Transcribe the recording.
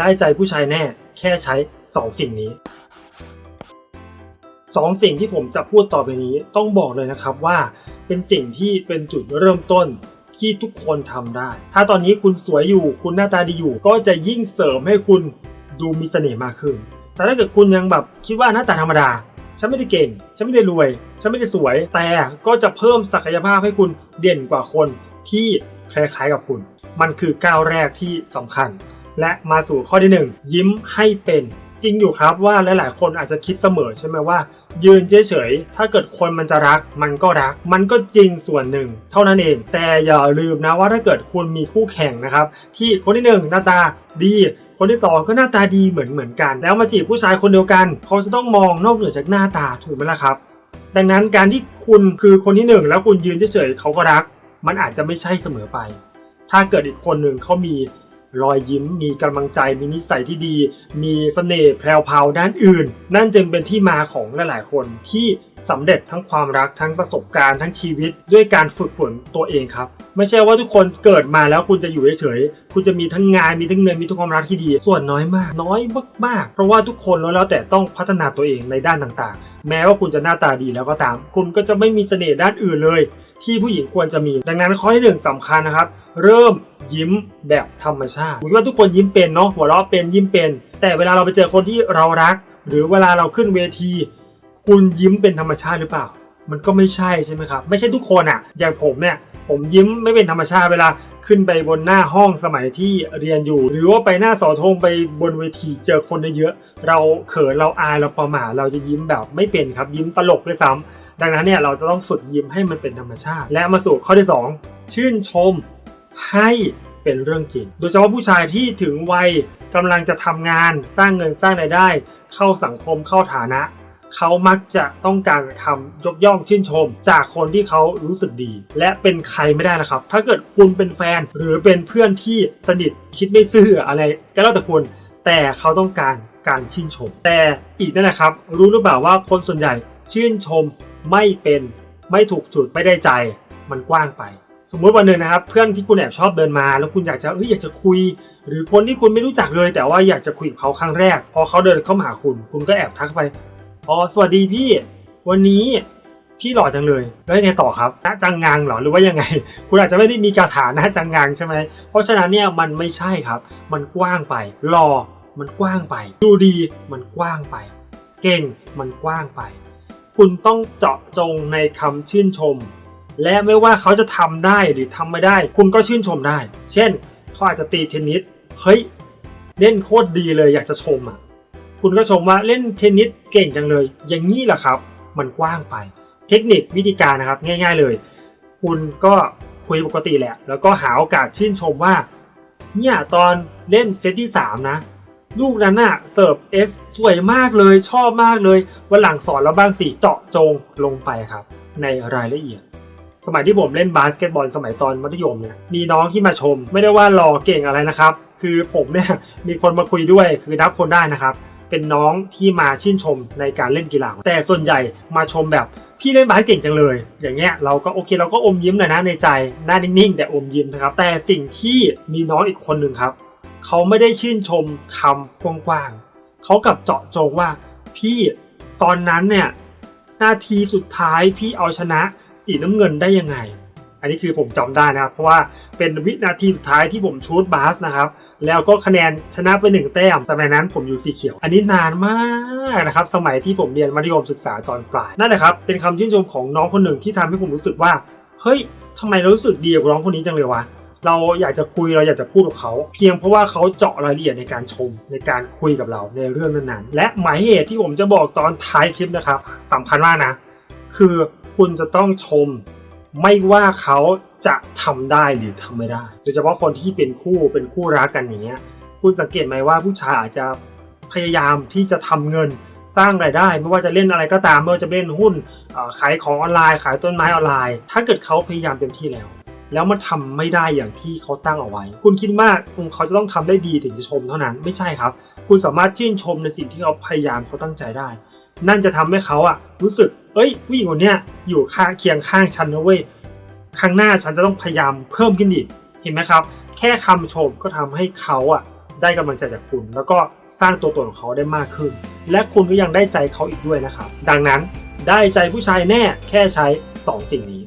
ได้ใจผู้ชายแน่แค่ใช้ 2 สิ่งนี้สองสิ่งที่ผมจะพูดต่อไปนี้ต้องบอกเลยนะครับว่าเป็นสิ่งที่เป็นจุดเริ่มต้นที่ทุกคนทำได้ ถ้าตอนนี้คุณสวยอยู่คุณหน้าตาดีอยู่ ก็จะยิ่งเสริมให้คุณดูมีเสน่ห์มากขึ้น แต่ถ้าเกิดคุณยังแบบคิดว่าหน้าตาธรรมดา ฉันไม่ได้เก่ง ฉันไม่ได้รวย ฉันไม่ได้สวย แต่ก็จะเพิ่มศักยภาพให้คุณเด่นกว่าคนที่คล้ายๆกับคุณ มันคือก้าวแรกที่สำคัญ และมาสู่ข้อที่หนึ่งยิ้มให้เป็น จริงอยู่ครับว่าหลาย ๆ คนอาจจะคิดเสมอใช่ไหมว่า ยืนเฉย ๆ ถ้าเกิดคนมันจะรัก มันก็รัก มันก็จริงส่วนหนึ่ง เท่านั้นเอง แต่อย่าลืมนะว่าถ้าเกิดคุณมีคู่แข่งนะครับ ที่คนที่หนึ่งหน้าตาดีคนที่สองก็หน้าตาดีเหมือนเหมือนกัน แล้วมาจีบผู้ชายคนเดียวกัน เขาจะต้องมองนอกเหนือจากหน้าตาถูกไหมล่ะครับ ดังนั้นการที่คุณคือคนที่หนึ่งแล้วคุณยืนเฉยๆเขาก็รัก มันอาจจะไม่ใช่เสมอไป ถ้าเกิดอีกคนหนึ่งเขามี รอยยิ้ม มีกำลังใจ มีนิสัยที่ดี มีเสน่ห์แพรวๆด้านอื่น นั่นจึงเป็นที่มาของหลายๆ คนที่สำเร็จทั้งความรักทั้งประสบการณ์ทั้งชีวิต ด้วยการฝึกฝนตัวเองครับ ไม่ใช่ว่าทุกคนเกิดมาแล้วคุณจะอยู่เฉยๆคุณจะมีทั้งงานมีทั้งเงินมีทุกความรักที่ดี ส่วนน้อยมาก น้อยมากๆเพราะว่าทุกคนล้วนแล้วแต่ต้องพัฒนาตัวเองในด้านต่างๆ แม้ว่าคุณจะหน้าตาดีแล้วก็ตาม คุณก็จะไม่มีเสน่ห์ด้านอื่นเลย ที่ผู้หญิงควรจะมี ดังนั้นข้อที่หนึ่งสำคัญนะครับ เริ่มยิ้มแบบธรรมชาติผมคิดว่าทุกคนยิ้มเป็นเนาะหัวเราะเป็นยิ้มเป็น แต่เวลาเราไปเจอคนที่เรารัก หรือเวลาเราขึ้นเวที คุณยิ้มเป็นธรรมชาติหรือเปล่า มันก็ไม่ใช่ใช่ไหมครับไม่ใช่ทุกคนอะ่ะอย่างผมเนี่ยผมยิ้มไม่เป็นธรรมชาติเวลาขึ้นไปบนหน้าห้องสมัยที่เรียนอยู่ หรือว่าไปหน้าสอธงไปบนเวทีเจอคนเยอะๆเราเขินเราอายเราประหม่าเราจะยิ้มแบบไม่เป็นครับยิ้มตลกด้วยซ้ำ ดังนั้นเนี่ยเราจะต้องฝึกยิ้มให้มันเป็นธรรมชาติ และมาสู่ข้อที่ 2 ชื่นชมให้เป็นเรื่องจริง โดยเฉพาะผู้ชายที่ถึงวัยกำลังจะทำงานสร้างเงินสร้างรายได้ เข้าสังคมเข้าฐานะ เขามักจะต้องการคำยกย่องชื่นชม จากคนที่เขารู้สึกดี และเป็นใครไม่ได้นะครับ ถ้าเกิดคุณเป็นแฟนหรือเป็นเพื่อนที่สนิทคิดไม่ซื่ออะไรก็แล้วแต่คุณแต่เขาต้องการการชื่นชม แต่อีกนั่นแหละครับ รู้หรือเปล่าว่าคนส่วนใหญ่ชื่นชม ไม่เป็นไม่ถูกจุดไม่ได้ใจมันกว้างไป สมมติวันหนึ่งนะครับ เพื่อนที่คุณแอบชอบเดินมา แล้วคุณอยากจะเอ้ยอยากจะคุย หรือคนที่คุณไม่รู้จักเลย แต่ว่าอยากจะคุยกับเขาครั้งแรก พอเขาเดินเข้ามาหาคุณ คุณก็แอบทักไปอ๋อสวัสดีพี่ วันนี้พี่หล่อจังเลยแล้วยังไงต่อครับณจังงังเหรอหรือว่ายังไง คุณอาจจะไม่ได้มีคาถาณจังงังใช่ไหมเพราะฉะนั้นเนี่ยมันไม่ใช่ครับ มันกว้างไปหล่อมันกว้างไป ดูดีมันกว้างไป เก่งมันกว้างไป คุณต้องเจาะจงในคำชื่นชม และไม่ว่าเขาจะทำได้หรือทำไม่ได้ คุณก็ชื่นชมได้ เช่นเขาอาจจะตีเทนนิสเฮ้ยเล่นโคตรดีเลยอยากจะชมอะคุณก็ชมว่าเล่นเทนนิสเก่งจังเลย อย่างนี้แหละครับ มันกว้างไป เทคนิควิธีการนะครับง่าย ๆเลย คุณก็คุยปกติแหละ แล้วก็หาโอกาสชื่นชมว่า เนี่ยตอนเล่นเซตที่ 3 นะ ลูกนั้นน่ะเสิร์ฟเอสสวยมากเลยชอบมากเลย วันหลังสอนแล้วบ้างสิเจาะจงลงไปครับ ในรายละเอียด สมัยที่ผมเล่นบาสเกตบอลสมัยตอนมัธยมเนี่ยมีน้องที่มาชม ไม่ได้ว่าหล่อเก่งอะไรนะครับ คือผมเนี่ยมีคนมาคุยด้วยคือนับคนได้นะครับเป็นน้องที่มาชื่นชมในการเล่นกีฬา แต่ส่วนใหญ่มาชมแบบพี่เล่นบาสเก่งจังเลย อย่างเงี้ยเราก็โอเคเราก็อมยิ้มหน่อยนะในใจหน้านิ่งๆแต่อมยิ้มนะครับแต่สิ่งที่มีน้องอีกคนหนึ่งครับ เขาไม่ได้ชื่นชมคำกว้างๆเขากับเจาะจงว่า พี่ตอนนั้นเนี่ยนาทีสุดท้ายพี่เอาชนะสีน้ำเงินได้ยังไง อันนี้คือผมจำได้นะครับ เพราะว่าเป็นวินาทีสุดท้ายที่ผมชูดบาสนะครับ แล้วก็คะแนนชนะไปหนึ่งแต้มสมัยนั้นผมอยู่สีเขียว อันนี้นานมากนะครับ สมัยที่ผมเรียนมัธยมศึกษาตอนปลายนั่นแหละครับ เป็นคำชื่นชมของน้องคนหนึ่งที่ทำให้ผมรู้สึกว่า เฮ้ยทำไมเรารู้สึกดีกับน้องคนนี้จังเลยวะ เราอยากจะคุยเราอยากจะพูดกับเขา เพียงเพราะว่าเขาเจาะรายละเอียดในการชมในการคุยกับเราในเรื่องนั้นๆ และหมายเหตุที่ผมจะบอกตอนท้ายคลิปนะครับสำคัญมากนะ คือคุณจะต้องชมไม่ว่าเขาจะทำได้หรือทำไม่ได้ โดยเฉพาะคนที่เป็นคู่เป็นคู่รักกันอย่างเงี้ยคุณสังเกตไหมว่าผู้ชายอาจจะพยายามที่จะทำเงินสร้างรายได้ ไม่ว่าจะเล่นอะไรก็ตามไม่ว่าจะเล่นหุ้นขายของออนไลน์ ขายต้นไม้ออนไลน์ ถ้าเกิดเขาพยายามเต็มที่แล้ว แล้วมันทำไม่ได้อย่างที่เขาตั้งเอาไว้ คุณคิดว่าเขาจะต้องทำได้ดีถึงจะชมเท่านั้นไม่ใช่ครับ คุณสามารถชื่นชมในสิ่งที่เขาพยายามเขาตั้งใจได้ นั่นจะทำให้เขาอะรู้สึก เอ้ยผู้หญิงคนเนี้ยอยู่ข้างเคียงข้างฉันนะเว้ยครั้งหน้าฉันจะต้องพยายามเพิ่มขึ้นอีกเห็นไหมครับ แค่คำชมก็ทำให้เขาอะได้กำลังใจจากคุณ แล้วก็สร้างตัวตนของเขาได้มากขึ้น และคุณก็ยังได้ใจเขาอีกด้วยนะครับ ดังนั้นได้ใจผู้ชายแน่แค่ใช้ 2 สิ่งนี้